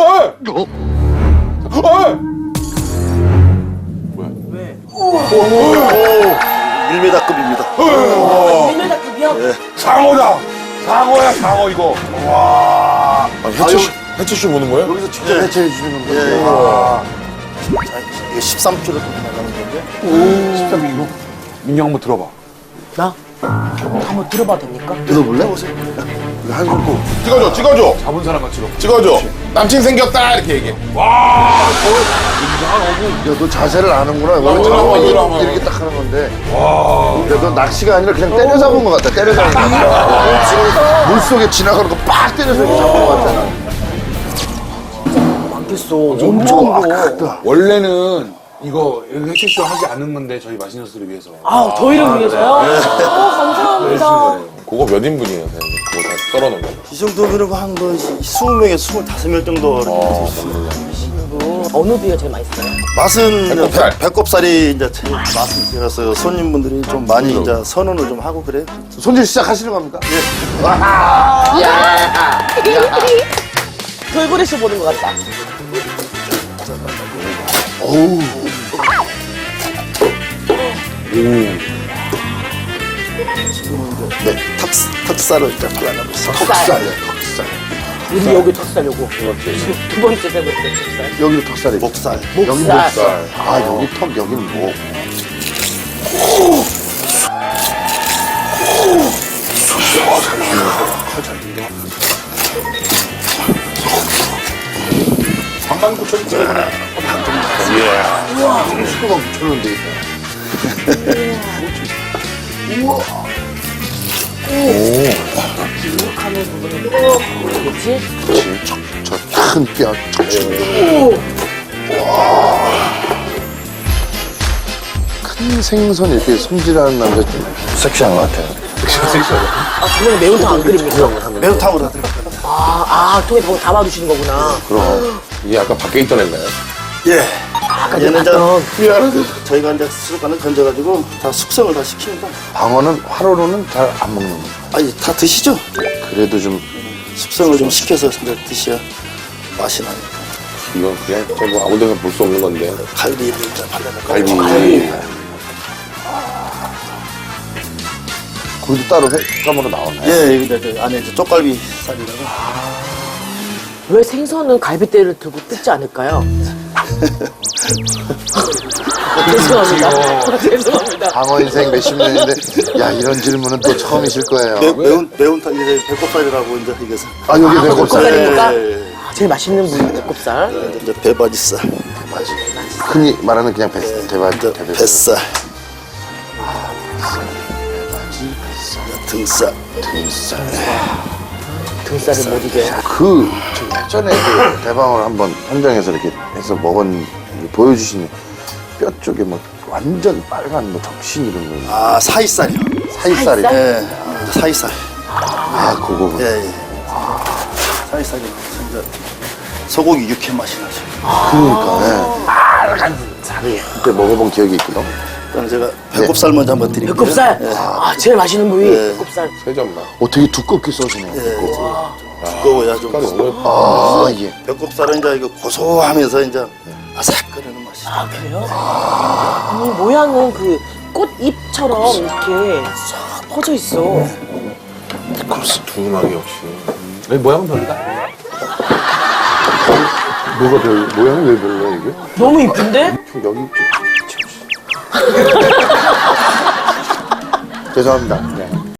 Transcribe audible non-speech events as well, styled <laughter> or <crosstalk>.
어이! 어이! 1m급입니다. 1m급이요? 상어다! 상어야, 상어, 이거. 와. 해체, 씨- 해체 씨 보는 거예요? 여기서 직접 해체해 주시는 건데. 예, 아, 이게 13kg 나가는 건데. 민경 한번 들어봐. 나? 한번 들어봐도 됩니까? 들어볼래? 오세요. 한손 꼭. 찍어줘, 찍어줘. 잡은 사람 같이 찍어줘. 남친 생겼다, 이렇게 얘기해. 와! 야, 너 자세를 아는구나. 원래 어, 이러면. 이렇게, 이렇게 딱 하는 건데. 야, 너 낚시가 아니라 그냥 때려 잡은 것 같다. 때려 잡은 것 같다. 물 속에 지나가는 거 빡 때려서 이렇게 잡은 것 같잖아. 많겠어. 엄청 이거. 원래는 이거 해체 씨 하지 않은 건데 저희 맛있는 술을 위해서. 아, 저희를 위해서요? 어, 감사합니다. 그거 몇 인분이에요, 선생님? 그거 다 썰어놓은 거. 이 정도면 한 거, 20명에 25명 정도. 어느 부위가 제일 맛있어요? 맛은 배꼽살. 배- 배꼽살이 이제 제일 맛은 들었어요. 손님분들이 좀 많이 이제 선언을 좀 하고 그래요. 손질 시작하시는 겁니까? 돌고래쇼 보는 것 같다. 턱살을 이제 발라내고 있어요. 턱살. 턱살. 우리 여기 턱살 요거. 두 번째, 세 번째 턱살. 여기도 턱살이. 목살. 여기 목살. 목살. 아, 여기 턱, 여기는 목. 반만 고쳐 주세요. 식구가 붙여놓은 데 있다. 하는 뭐겠지? 저큰 뼈, 척추. 큰 생선 이렇게 손질하는 남자 좀 섹시한 것 같아요. 아, 저번에 매운탕 안 끓입니까? 매운탕으로 하더라고요. 아, 아, 통에 더 담아두시는 거구나. 그럼. 이게 아까 밖에 있던 애인가요? 예. 아까 얘는 이제 봤던. 저희가 이제 수족관을 건져가지고 다 숙성을 다 시킵니다. 방어는 화로로는 잘 안 먹는 거. 아니, 다 드시죠? 그래도 좀 숙성을 좀 시켜서 이제 드셔야 맛이 나니까. 이건 그냥 뭐 아무 데나 볼 수 없는 건데. 갈비를 이제 발라내고. 갈비. 고기도 따로 횟감으로 나오나요? 예, 여기 이제 저 안에 이제 쪽갈비 살이라고. 왜 생선은 갈비대를 들고 뜯지 않을까요? 죄송합니다. 죄송합니다. 방어 인생 몇십 년인데 야 이런 질문은 또 처음이실 거예요. 매, 매운, 매운탕 이제 배꼽살이라고 이제 이게서. 아 여기 배꼽살. 배꼽살입니까? 예, 예, 아, 제일 맛있는 부위 배꼽살. 예. 이제 배바지살, 맞지. 흔히 말하는 그냥 배 대바 이제 대배. 뱃살, 등살. 등살을 못 이겨요. 그 예전에 그 대방을 한번 현장에서 이렇게 해서 먹은 보여주신 뼈 쪽에 막 완전 빨간 뭐 적신 이런 거 아, 사이살이요. 사이살이. 사이살? 예, 사이살. 아 그거 예, 예. 사이살이 진짜 소고기 육회 맛이 나죠. 그러니까 예. 빨간 살이 그때 먹어본 기억이 있거든. 일단 제가 배꼽살 먼저 한번 드릴게요. 배꼽살. 예, 아, 제일 맛있는 부위. 네. 배꼽살. 세점나. 어 되게 두껍게 써주네. 예, 두꺼워야 좀. 예뻐. 아 이게 배꼽살은 이제 이거 고소하면서 이제 아삭거리는 맛이. 아, 그래요? 아니, 모양은 그 꽃잎처럼 이렇게 쫙 퍼져 있어. 콩스 두툼하게 역시. 이 모양은 별로다. 뭐가 별 모양이 왜 별로야 이게? 너무 이쁜데? 좀 여기 좀 <laughs> 죄송합니다.